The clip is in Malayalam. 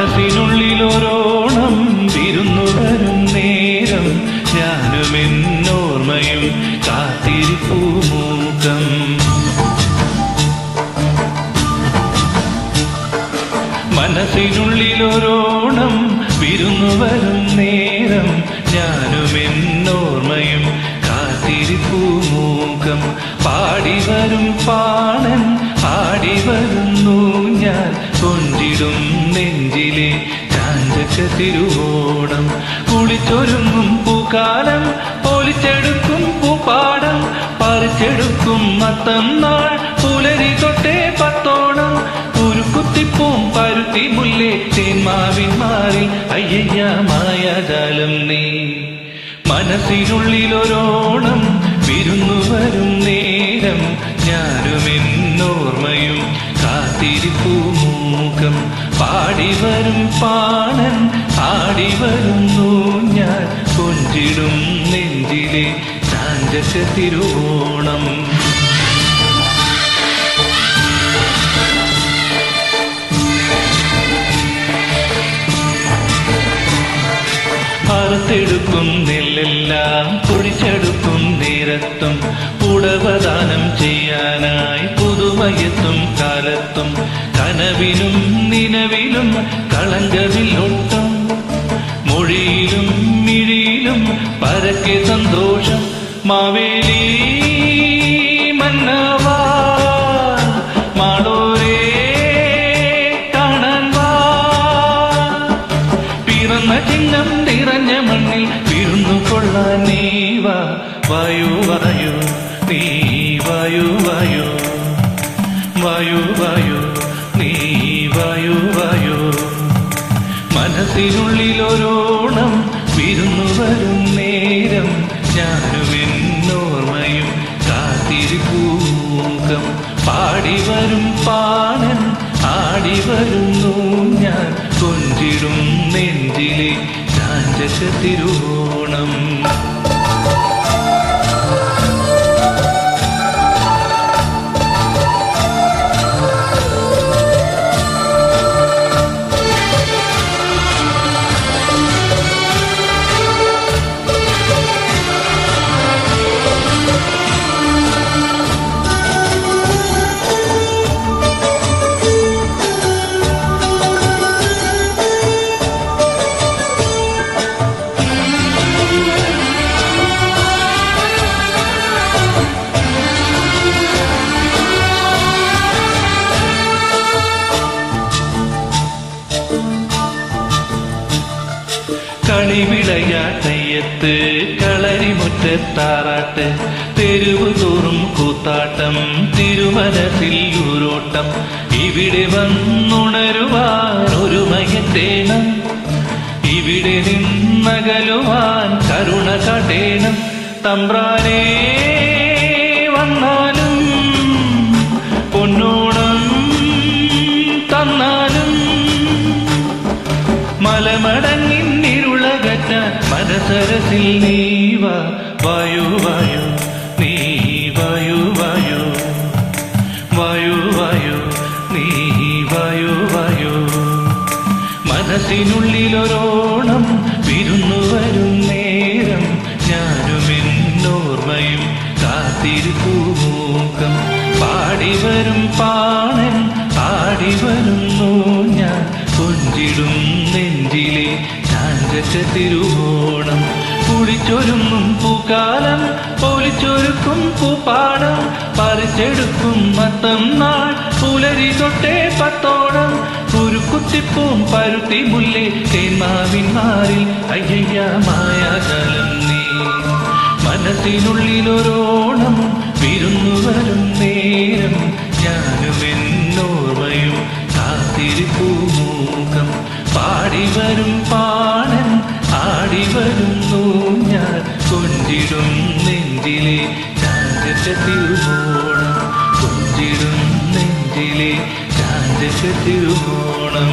മനസ്സിനുള്ളിലൊരോണം വിരുന്നു വരും നേരം. ഞാനും എന്നോർമ്മയും കാത്തിരിപ്പൂ മനസ്സിനുള്ളിലൊരോണം വിരുന്നു വരും നേരം. ഞാനും എന്നോർമ്മയും കാത്തിരിപ്പൂമൂക്കം പാടി വരും പാണൻ പാടി വരുന്നു ഞാൻ. ചാഞ്ചക്ക തിരുവോണം. കുളിച്ചൊരുങ്ങും പൂക്കാലം പൊലിച്ചെടുക്കും പൂപ്പാടം. പറിച്ചെടുക്കും മത്തം നാൾ പുലരി തൊട്ടേ പത്തോണം. ഒരു കുത്തിപ്പൂം പരുത്തി മുല്ലേ തേന്മാവിൻ മാറി അയ്യയ്യ മായാജാലം നീ. മനസ്സിനുള്ളിലൊരോണം വിരുന്നു വരും നേരം ഞാനും എന്നോർമ്മയും കാത്തിരിപ്പൂ പാടി വരും ആടി വരുന്നു ഞാൻ കൊഞ്ചിടും നെഞ്ചിലെ ചാഞ്ചക്ക തിരുവോണം. അറുത്തെടുക്കും നെല്ലെല്ലാം കുഴിച്ചെടുക്കും നേരത്തും ഉടവദാനം ചെയ്യാനായി പുതുമയത്തും കാലത്തും കനവിലും നിലവിലും കളങ്കമില്ലൊട്ടും മൊഴിയിലും മിഴിയിലും പരക്കെ സന്തോഷം. മാവേലി വായു വായു വായു. വായു വായു. മനസ്സിനുള്ളിലൊരോണം വിരുന്നു വരും നേരം ഞാനും എന്നോർമ്മയും കാത്തിരിപ്പൂക്കം പാടി വരും പാണൻ ആടി വരുന്നു ഞാൻ. കൊഞ്ചിടും നെഞ്ചിലെ ചാഞ്ചക തിരുവോണം കളിവിളയാട്ടയ്യത്ത് കളരിമുറ്റത്താറാട്ട് തെരുവ് തോറും കൂത്താട്ടം തിരുമനസിൽ ഊരോട്ടം ഇവിടെ വന്നുണരുവാൻ ഒരു മയത്തേണം ഇവിടെ നിന്നകലുവാൻ കരുണ കടേണം തമ്പ്രാനേ വന്നാലും മലമടങ്ങിന്നിരുളകറ്റ മനസരസിൽ നീവ വായു വായു നീ വായു വായു. വായു വായു നീ വായു വായു. മനസ്സിനുള്ളിലൊരോണം വിരുന്നു വരും നേരം ഞാനുമെന്നോർമ്മയും കാത്തിരിപ്പൂക്കം പാടി വരും പാണൻ വരുന്നു ഞാൻ. കൊഞ്ചിടും ചാഞ്ചക്ക തിരുവോണം കുളിച്ചൊരുങ്ങും പൂക്കാലം പൊലിച്ചൊരുക്കും പൂപ്പാടം പറിച്ചെടുക്കും മത്തം നാൾ പുലരി തൊട്ടേ പത്തോളം ഒരു കുത്തിപ്പൂം പരുത്തി മുല്ലേ തേന്മാവിൻ മാറിൽ അയ്യയ്യ മായാജലം നീ. മനസ്സിനുള്ളിലൊരോണം കാത്തിരിപ്പൂമുഖം പാടിവരും പാണൻ ആടിവരും ഞാൻ. കൊഞ്ചിടും നെഞ്ചിലെ ചാഞ്ചക്ക തിരുവോണം കൊണ്ടിടും നെഞ്ചിലെ ചാഞ്ചക്ക തിരുവോണം